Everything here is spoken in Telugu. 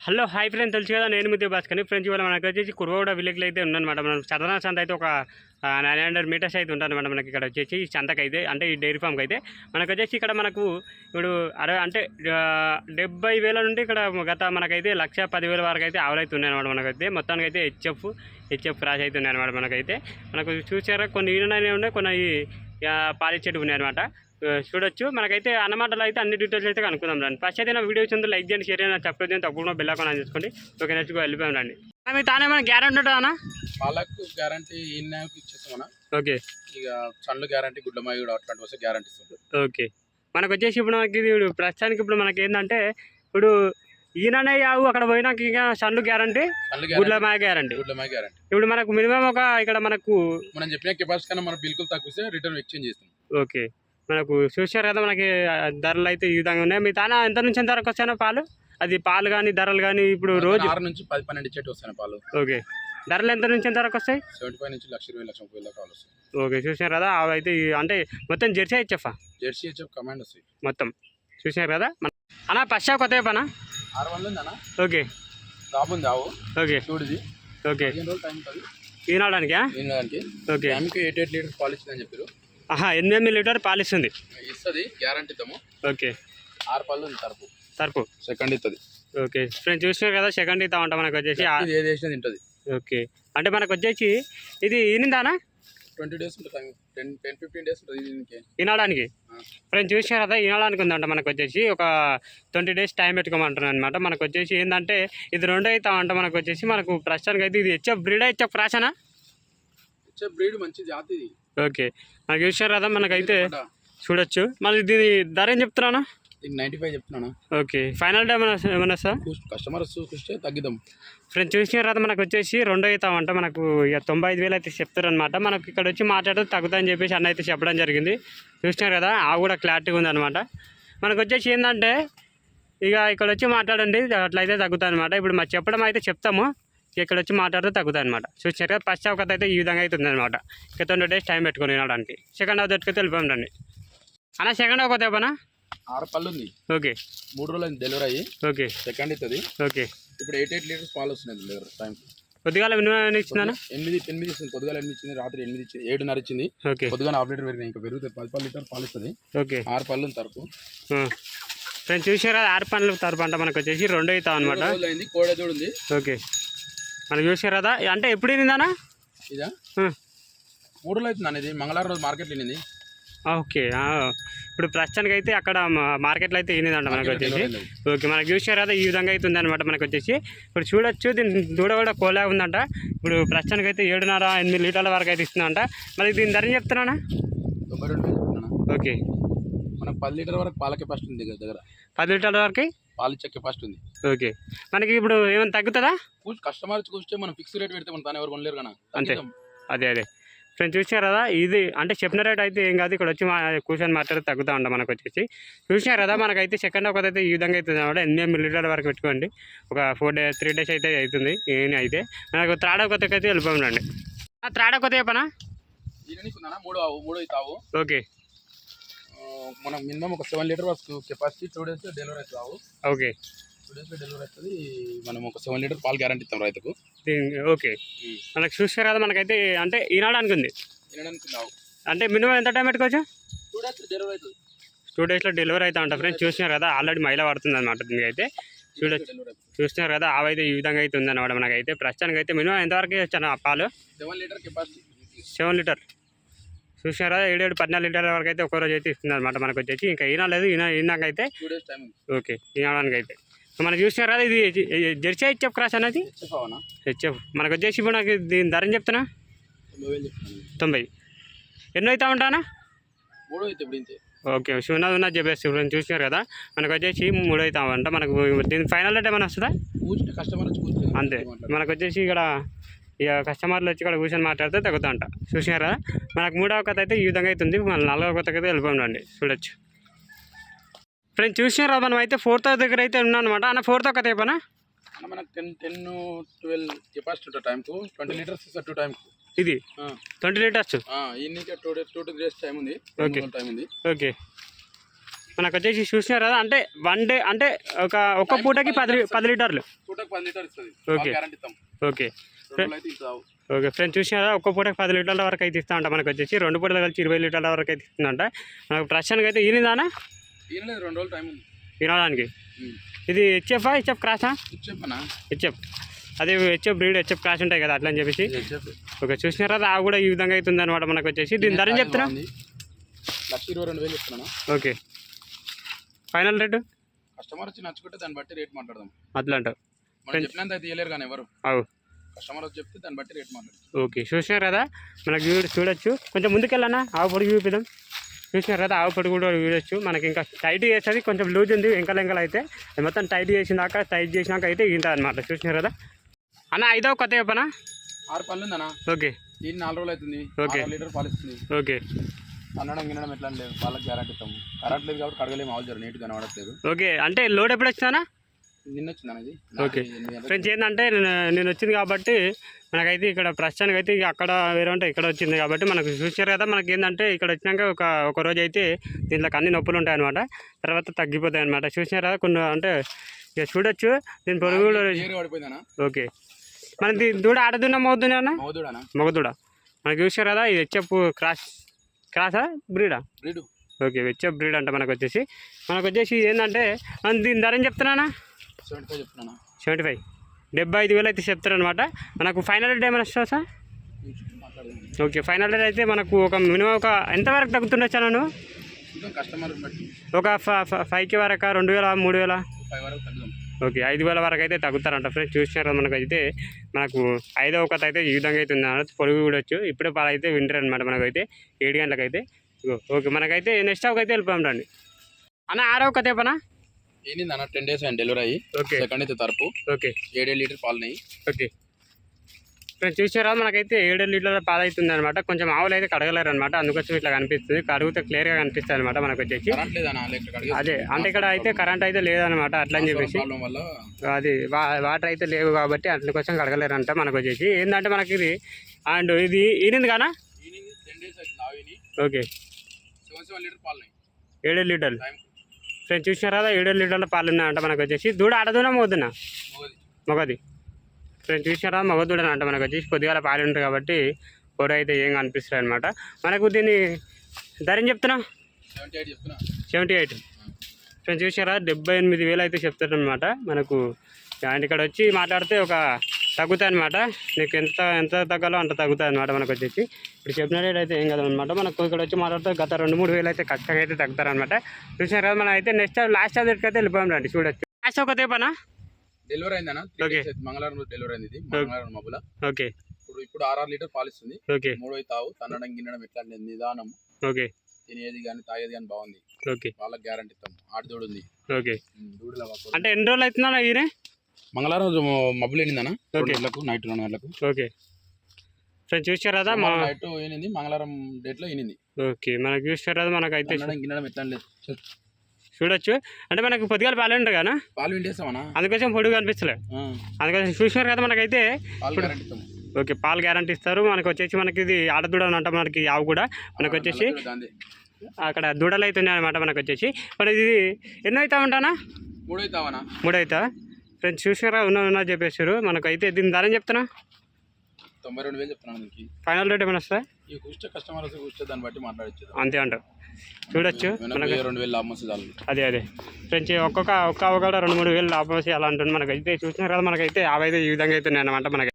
హలో హాయ్ ఫ్రెండ్స్ తెలుసు కదా? నేను మీతో భాస్కర్ని ఫ్రెండ్స్ ఇవాళ మనకు వచ్చేసి కుర్వగూడ విలేజ్లో అయితే ఉందన్నమాట మనం సదనా సంత అయితే ఒక నైన్ హండ్రెడ్ మీటర్స్ అయితే ఉంటుందన్నమాట మనకి ఇక్కడ వచ్చేసి. ఈ అయితే అంటే ఈ డైరీ ఫామ్కి అయితే. మనకు వచ్చేసి ఇక్కడ మనకు ఇప్పుడు అరవై అంటే డెబ్బై వేల నుండి ఇక్కడ గత మనకైతే లక్ష పదివేల వరకు అయితే ఆవులు అయితే ఉన్నాయన్నమాట మనకైతే. మొత్తానికి అయితే హెచ్ఎఫ్ హెచ్ఎఫ్ క్రాస్ అయితే ఉన్నాయన్నమాట మనకైతే. మనకు చూసారా కొన్ని ఈననే ఉన్నాయి కొన్ని ఆ, పాలిచ్చేటివి ఉన్నాయన్నమాట చూడొచ్చు. మనకైతే అన్నమాటలు అయితే అన్ని డీటెయిల్స్ అయితే కనుక్కుందాం రండి. ఫస్ట్ అయితే నా వీడియో వచ్చిందో లైక్ చేయండి షేర్ చేయండి సబ్స్క్రైబ్ చేయండి తప్పకుండా బెల్ అకౌంట్ ఆన్ చేసుకోండి. ఓకే నెక్స్ట్ వెళ్ళిపోయాం రండి. మీ తానే ఏమైనా గ్యారెంటీ ఉంటుందా అన్న? పాలకు గ్యారంటీ ఇచ్చేస్తామన్నా ఓకే ఇక సన్లు గ్యారంటీ గుడ్లమాయి కూడా అట్లాంటి వస్తే గ్యారంటీ ఇస్తుంది ఓకే మనకు వచ్చేసి ఇప్పుడు మనకి ఇది ఇప్పుడు ప్రస్తుతానికి ఇప్పుడు మనకి ఏంటంటే ఇప్పుడు ఈయననే యావు అక్కడ పోయినాక ఇంకా సన్లు గ్యారంటీ సన్లు గుడ్ల గ్యారంటీ మాయ గ్యారంటీ గుడ్లమాయి గ్యారంటీ ఇప్పుడు మనకు మినిమం ఒక ఇక్కడ మనకు మనం చెప్పిన కెపాసిటీ కన్నా మనం బిల్కుల్ తక్కువస్తే రిటర్న్ ఎక్స్చేంజ్ చేస్తాం. ఓకే మనకు చూసారు కదా మనకి ధరలు అయితే ఈ విధంగా ఉన్నాయి. మీ తాన ఎంత నుంచి ఎంత వరకు వస్తాయో పాలు? అది పాలు కానీ ధరలు కానీ ఇప్పుడు రోజు ఆరు నుంచి పది పన్నెండు ఇచ్చేట్టు వస్తాయి పాలు. ఓకే. ధరలు ఎంత నుంచి ఎంత వరకు వస్తాయి? సెవెంటీ ఫైవ్ నుంచి లక్ష ఇరవై లక్ష ముప్పై కావాలి వస్తాయి. ఓకే చూసారు కదా అవి అయితే అంటే మొత్తం జెర్సీ ఇచ్చేఫా జెర్సీ హెచ్ఎఫ్ కమాండ్ వస్తాయి. మొత్తం. చూసారు కదా మన అన్న పశ్చా కొత్త పనా ఆరు వందలు ఉందన్నా ఓకే. దాబుంది ఆవు. ఓకే. చూడుది. ఓకే. ఈనాడానికా ఓకే. టైంకి ఎయిట్ ఎయిట్ లీటర్స్ పాలు ఇచ్చిందని చెప్పారు. ఆహా ఎనిమిది ఎనిమిది లీటర్ పాలు ఇస్తుంది. ఇస్తుంది గ్యారంటీ ఓకే. ఆరు పళ్ళు ఉంది తరపు. తరపు. సెకండ్ ఇస్తుంది ఓకే. ఫ్రెండ్స్ చూసినారు కదా సెకండ్ ఇస్తా ఉంటాం మనకు వచ్చేసి. ఏది వేసినా తింటుంది. ఓకే. అంటే మనకు వచ్చేసి ఇది ఈనిందానా? ట్వంటీ డేస్ ఉంటుంది టెన్ టెన్ ఫిఫ్టీన్ డేస్ ఉంటుంది ఆ. ఫ్రెండ్స్ చూసినారు కదా ఈనాడానికి ఉందంట మనకు వచ్చేసి. ఒక ట్వంటీ డేస్ టైం పెట్టుకోమంటున్నాను అనమాట మనకు వచ్చేసి ఏంటంటే ఇది రెండో అవుతామంట మనకు వచ్చేసి. మనకు ప్రస్తుతానికి అయితే ఇది హెచ్ఎఫ్ బ్రీడ్ హెచ్ఎఫ్ ప్రాసనా వచ్చే బ్రీడ్ మంచి జాతి ఓకే. మనకు చూసినారు కదా మనకైతే చూడొచ్చు. మళ్ళీ దీని ధర ఏం చెప్తున్నాను దీనికి నైంటీ ఫైవ్ చెప్తున్నాను. ఓకే. ఫైనల్ ఏమైనా సార్ కస్టమర్ చూస్తే తగ్గిద్దాం. ఫ్రెండ్స్ చూసిన తర్వాత మనకు వచ్చేసి రెండో అవుతామంట. మనకు ఇక తొంభై ఐదు వేలు అయితే చెప్తారు అనమాట మనకు ఇక్కడ వచ్చి మాట్లాడితే తగ్గుతుందని చెప్పేసి అన్న అయితే చెప్పడం జరిగింది. చూసినారు కదా ఆ కూడా క్లారిటీగా ఉందన్నమాట. మనకు వచ్చేసి ఏంటంటే ఇక ఇక్కడ వచ్చి మాట్లాడండి అట్లయితే తగ్గుతుంది అనమాట ఇప్పుడు మాకు చెప్పడం అయితే చెప్తాము. ఇక్కడ వచ్చి మాట్లాడితే తగ్గుతుంది అనమాట చూసినారు కదా ఫస్ట్ అవకత అయితే ఈ విధంగా అవుతుంది అనమాట ఇక ట్వంటీ డేస్ టైం పెట్టుకొని వినడానికి. సెకండ్ అవత్ ఎట్టుకైతే వెళ్ళిపోయాం రండి. అన్న సెకండ్ అవకత ఏపనా ఆరు పళ్ళు ఉంది ఓకే. మూడు రోజులు డెలివరీ అయ్యి. ఓకే. సెకండ్ అవుతుంది. ఓకే. ఇప్పుడు ఎయిట్ ఎయిట్ లీటర్స్ పాలు వస్తున్నాయి టైం కొద్దిగా మినిమం ఇచ్చిందన్న? ఎనిమిది ఎనిమిది ఇస్తుంది పొద్దుగాల ఎనిమిది ఇచ్చింది రాత్రి ఎనిమిది ఇచ్చింది ఏడున్నర ఇచ్చింది. ఓకే. పొద్దుగాల హాఫ్ లీటర్ పెరిగినాయి. ఇంకా పెరుగుతుంది పది పది లీటర్ పాలు ఇస్తుంది ఓకే. ఆరు పళ్ళు తరపు. ఫ్రెండ్స్ చూసారా ఆరు పండ్లు తరపు అంట మనకు వచ్చేసి రెండు అవుతాం అనమాట ఉంది ఓకే. మనం చూసారు కదా. అంటే ఎప్పుడు ఏందానా ఇదా? మూడు రోజులు అవుతుంది అనేది మంగళవారం రోజు మార్కెట్ వెళ్ళింది ఓకే. ఇప్పుడు ప్రస్తుతానికి అయితే అక్కడ మార్కెట్లో అయితే ఈనిదంట మనకు వచ్చేసి. ఓకే. మనకు చూసారు కదా ఈ విధంగా అయితే ఉందన్నమాట మనకు వచ్చేసి. ఇప్పుడు చూడొచ్చు దీని దూడ కూడా కోలా ఉందంట. ఇప్పుడు ప్రస్తుతానికి అయితే ఏడున్నర ఎనిమిది లీటర్ల వరకు అయితే ఇస్తుందంట. మరి దీని ధర చెప్తున్నానా? తొంభై రెండు వేలు చెప్తున్నాను? ఓకే. మనకు పది లీటర్ వరకు పాల కెపాసిటీ ఉంది దగ్గర దగ్గర. పది లీటర్ల వరకు? పాలు ఇచ్చే కెపాసిటీ ఉంది. ఓకే. మనకి ఇప్పుడు ఏమైనా తగ్గుతుందా? కూర్చు కస్టమర్ చూస్తే మనం ఫిక్స్ రేట్ పెడితే మన తాను ఎవరు కొనలేరు కదా. అంతే. అదే అదే. ఫ్రెండ్స్ చూసారు కదా ఇది అంటే చెప్పిన రేట్ అయితే ఏం కాదు. ఇక్కడ వచ్చి మా కూర్చొని మాట్లాడితే తగ్గుతూ ఉంటాం మనకు వచ్చేసి. చూసారు కదా మనకైతే సెకండ్ ఒకటి అయితే ఈ విధంగా అవుతుంది అనమాట ఎనిమిది లీటర్ వరకు పెట్టుకోండి. ఒక ఫోర్ డేస్ త్రీ డేస్ అయితే అవుతుంది. ఏమి అయితే. మనకు త్రాడ కొత్తకి అయితే వెళ్ళిపోండి త్రాడ కొత్త చెప్పనా? మూడు ఆవు మూడు అవుతావు ఓకే. మనం మినిమం ఒక సెవెన్ లీటర్ వరకు కెపాసిటీ టూ డేస్ డెలివరీ అవుతుంది ఆవు. ఓకే. టూ డేస్లో డెలివరీ అవుతుంది. మనం ఒక సెవెన్ లీటర్ పాలు గ్యారంటీ ఇస్తాం రైతుకు. ఓకే. మనకు చూసారు కదా మనకైతే ఈనాడు అనుకుంది ఉంది. అంటే మినిమం ఎంత టైం పెట్టుకోవచ్చు? టూ డేస్ డెలివరీ అవుతుంది. టూ డేస్లో డెలివరీ అవుతా ఉంటా ఫ్రెండ్స్. చూసినారు కదా ఆల్రెడీ మైల పడుతుంది అనమాట అయితే చూడొచ్చు చూస్తున్నారు కదా ఆవైతే ఈ విధంగా అయితే ఉందన్నమాట మనకైతే. ప్రస్తుతానికి అయితే మినిమం ఎంతవరకు వచ్చాను ఆ పాలు? Seven litre capacity. Seven litre. చూసారా ఏడు ఏడు పద్నాలుగు లీటర్ల వరకు అయితే ఒక్కో రోజు అయితే ఇస్తుంది అనమాట మనకు వచ్చేసి. ఇంకా ఈనా లేదు ఈనా ఈనాకైతే ఓకే ఈనాడానికి అయితే మనం చూసినారు కదా ఇది జెర్సీ హెచ్ఎఫ్ క్రాస్ అనేది? హెచ్ఎఫ్ మనకు వచ్చేసి ఇప్పుడు నాకు దీని ధర చెప్తున్నా? తొంభై ఎన్నో అవుతా ఉంటానా? ఓకే ఉన్నది ఉన్నది చెప్పేసి ఇప్పుడు చూసినారు కదా. మనకు వచ్చేసి మూడు అవుతామంట మనకు దీని ఫైనల్ రేట్ ఏమైనా వస్తుందా? అంతే. మనకు వచ్చేసి ఇక్కడ ఇక కస్టమర్లు వచ్చి ఇక్కడ కూర్చొని మాట్లాడితే తగ్గుతుంట చూసినారా? మనకు మూడవ కథ అయితే ఈ విధంగా అవుతుంది. మన నాలుగవ కథ అయితే వెళ్ళిపోండి చూడొచ్చు. ఫ్రెండ్స్ చూసినారా? మనం అయితే ఫోర్త్ దగ్గర అయితే ఉన్నాం అనమాట అన్న ఫోర్త్ కథ అయిపోయినా అన్న మనకు టెన్ టెన్ ట్వెల్వ్ కెపాసిటీ టైంకు ట్వంటీ లీటర్స్ టూ టైంకు ఇది? ట్వంటీ లీటర్స్ నుంచి two two two days time ఉంది. Okay. టైం ఉంది. ఓకే మనకు వచ్చేసి చూసినారు? కదా అంటే వన్ డే అంటే ఒక ఒక్క పూటకి పది పది లీటర్లు. పూటకు పది లీటర్ ఇస్తుంది Okay. గ్యారంటీ ఇస్తాం. Okay okay. ఫ్రెండ్స్ చూసినారా? ఒక్క పూటకి పది లీటర్ల వరకు అయితే ఇస్తా అంట మనకు వచ్చేసి. రెండు పూటలు కలిసి ఇరవై లీటర్ల వరకు అయితే ఇస్తుందంట. మనకు ప్రస్తుతానికి అయితే ఈనిదానా? రెండు రోజులు టైం ఉంది. వినడానికి ఇది హెచ్ఎఫా హెచ్ఎఫ్ క్రాసా? హెచ్ఎఫ్ అదే హెచ్ఎఫ్ బ్రీడ్ హెచ్ఎఫ్ క్రాస్ ఉంటాయి కదా అట్లా అని చెప్పేసి ఓకే చూసినారా? రా కూడా ఈ విధంగా అవుతుంది అనమాట మనకు వచ్చేసి. దీని ధర చెప్తున్నా? ఓకే. ఫైనల్ రేటు కస్టమర్ వచ్చి నచ్చుకుంటే దాన్ని బట్టి రేట్ మాట్లాడదాం. అట్లా మనం చెప్పినంత అయితే ఇవ్వలేరు కానీ ఎవరు? అవు. కస్టమర్ వచ్చి చెప్తే దాన్ని బట్టి రేట్ మాట్లాడదాం ఓకే చూసినారు కదా మనకు చూడ చూడొచ్చు. కొంచెం ముందుకెళ్ళనా? ఆవు పొడి చూపిద్దాం. చూసినారు కదా ఆవు పొడి కూడా చూడొచ్చు. మనకి ఇంకా టైట్ చేసేది కొంచెం లూజ్ ఉంది వెంకల వెంకల అయితే. మొత్తం టైట్ చేసినాక టైట్ చేసినాక అయితే ఇంటుంది అనమాట చూసినారు కదా అన్న ఐదో కొత్త చెప్పనా? ఆరు పళ్ళు ఉందన్నా. ఓకే. దీన్ని నాలుగు రోజులు అవుతుంది. ఆరు లీటర్ పాలు ఇస్తుంది. ఓకే. అన్నడం గిన్నడం ఎట్లా లేదు. వాళ్ళకి గ్యారంటీ ఇస్తాము. కరెంట్ లేదు కాబట్టి కడగలేము. ఆవులు జర నీట్గా కనబడట్లేదు ఓకే అంటే లోడ్ ఎప్పుడు వచ్చిందా Okay. ఫ్రెండ్స్ ఏంటంటే నేను నేను వచ్చింది కాబట్టి మనకైతే ఇక్కడ ప్రస్తుతానికి అయితే ఇక అక్కడ వేరే ఉంటే ఇక్కడ వచ్చింది కాబట్టి మనకు చూసారు కదా మనకి ఏంటంటే ఇక్కడ వచ్చినాక ఒక ఒక రోజు అయితే దీంట్లోకి అన్ని నొప్పులు ఉంటాయి అనమాట తర్వాత తగ్గిపోతాయి అనమాట చూసినారు కదా కొన్ని అంటే ఇక చూడొచ్చు. దీని పొరుగు ఓకే. మన దూడ ఆడదున్నా మోదునా మగదూడ మనకి చూసారు కదా ఇది హెచ్ఎఫ్ క్రాస్ క్రాసా బ్రీడా? బ్రీడు. ఓకే హెచ్ఎఫ్ బ్రీడ్ అంట మనకు వచ్చేసి. మనకు వచ్చేసి ఏంటంటే మన దీని ధర ఏం చెప్తున్నానా సెవెంటీ ఫైవ్ చెప్తున్నానా? Seventy five. డెబ్బై ఐదు వేలు అయితే చెప్తారనమాట మనకు ఫైనల్ రేట్ ఏమైనా వస్తుందా సార్? ఓకే ఫైనల్ రేట్ అయితే మనకు ఒక మినిమం ఒక ఎంతవరకు తగ్గుతుండొచ్చా నన్ను? కస్టమర్ ఒక ఫైవ్కి వరకు రెండు వేల మూడు వేల ఓకే ఐదు వేల వరకు అయితే తగ్గుతారంట ఫ్రెండ్స్. చూసినారు మనకు అయితే మనకు ఐదో ఒకటి అయితే ఈ విధంగా అయితే ఉంది పొడుగు చూడొచ్చు ఇప్పుడే పాలు అయితే వింటర్ అనమాట మనకైతే. ఏడు గంటలకైతే. ఓకే మనకైతే నెక్స్ట్ అయితే వెళ్ళిపోయాం రండి. అన్న ఆరో ఒక తేపనా ఏంది అన్న? టెన్ డేస్ అయింది డెలివరీ అయ్యి ఓకే సెకండ్ అయితే తరపు. ఓకే ఏడేడు లీటర్ పాలున్నాయి. ఓకే ఫ్రెండ్స్ చూసారా? మనకైతే ఏడు లీటర్ల పాలు అవుతుంది అనమాట కొంచెం ఆవులు అయితే కడగలేరు అనమాట అందుకోసం ఇట్లా కనిపిస్తుంది. కడుగుతే క్లియర్గా కనిపిస్తుంది అనమాట మనకు వచ్చేసి. అదే. అంటే ఇక్కడ అయితే కరెంట్ అయితే లేదనమాట అట్లా అని చెప్పేసి. అది వాటర్ అయితే లేవు కాబట్టి అందుకోసం కడగలేరంట మనకు వచ్చేసి. ఏంటంటే మనకి ఇది? అండ్ ఇది ఈనింది కానా? ఓకే ఏడు లీటర్లు. ఫ్రెండ్స్ చూసినారా? కదా ఏడు లీటర్ల పాలు ఉన్నాయంట మనకు వచ్చేసి. దూడ ఆడదునా మోదునా? మగది. ఫ్రెండ్స్ చూసినారా? మగదూడ అంట మనకు వచ్చేసి. కొద్దిగా పాలు ఉంటాయి కాబట్టి పొడ అయితే ఏం కనిపిస్తుంది అనమాట మనకు దీన్ని ధర ఏం చెప్తున్నా seventy eight. Friend seventy friends చూసారా డెబ్బై ఎనిమిది వేలు అయితే చెప్తారనమాట మనకు అండ్ ఇక్కడ వచ్చి మాట్లాడితే ఒక తగ్గుతాయి అనమాట నీకు ఎంత ఎంత తగ్గాలో అంత తగ్గుతాయి అనమాట మనకు వచ్చేసి. ఇప్పుడు చెప్పిన రేట్ అయితే ఏం కదనమాట. మనకు ఇక్కడ వచ్చి మాట్లాడితే గత రెండు మూడు వేలు అయితే ఖచ్చితంగా అయితే తగ్గుతారనమాట. చూసారు కదా మనం అయితే నెక్స్ట్ లాస్ట్ రేట్కి అయితే వెళ్ళిపోయాం రండి చూడొచ్చు. లాస్ట్ ఒక తేపనా డెలివరీ అయిందన్న Okay. మంగళవారం రోజు డెలివరీ అయింది ఇది. మంగళవారం మబ్బుల ఓకే ఇప్పుడు ఇప్పుడు ఆరు ఆరు లీటర్ పాలు ఇస్తుంది ఓకే మూడో తావు తన్నడం గిన్నడం ఎట్లా నిదానం. ఓకే తినేది కానీ తాగేది కానీ బాగుంది. ఓకే వాళ్ళకి గ్యారంటీ ఇస్తాం. ఆడి దూడు ఉంది. ఓకే. అంటే ఎన్ని రోజులు అవుతుందా ఈయన? మంగళవారం రోజు మబ్బులు Okay. గంటలకు నైట్ రెండు గంటలకు ఓకే ఫ్రెండ్స్ చూసారు కదా మా నైట్ ఏనింది మంగళవారం డేట్లో ఏనింది ఓకే మనకు చూసారు కదా గిన్నడం ఎట్లా లేదు. చూడొచ్చు. అంటే మనకు పొద్దుగాల పాలు ఉంటాయి కదా పాలు వింటేస్తామన్నా అందుకోసం పొడుగు కనిపించలే అందుకోసం చూసినారు కదా మనకైతే ఓకే పాలు గ్యారంటీ ఇస్తారు. మనకు వచ్చేసి మనకి ఇది ఆడదూడ అని అంట మనకి ఆవు కూడా. మనకు వచ్చేసి. అక్కడ దూడలు అయితే ఉన్నాయి అనమాట మనకు వచ్చేసి. మరి ఇది ఎన్నో అవుతా ఉంటానా? మూడో అవుతావనా? మూడు అవుతా. ఫ్రెండ్స్ చూసినారా? ఉన్న ఉన్నా చెప్పేసారు మనకైతే దీని ధర చెప్తున్నా? తొంభై రెండు వేలు చెప్తున్నాను దీనికి ఫైనల్ రేట్ ఏమైనా వస్తుందా ఈ కూర్చో కస్టమర్ వస్తే కూర్చో దాన్ని బట్టి మాట్లాడచ్చు. అంతే అంటారు చూడొచ్చు. మనకు రెండు వేలు లాభం వస్తుంది అదే అదే. ఫ్రెండ్స్ ఒక్కొక్క ఒక్క అవకాడ రెండు మూడు వేలు లాభం అలా అంటుంది మనకైతే చూసినారు కదా మనకైతే అవైతే ఈ విధంగా అయితే ఉన్నాయి అనమాట మనకి.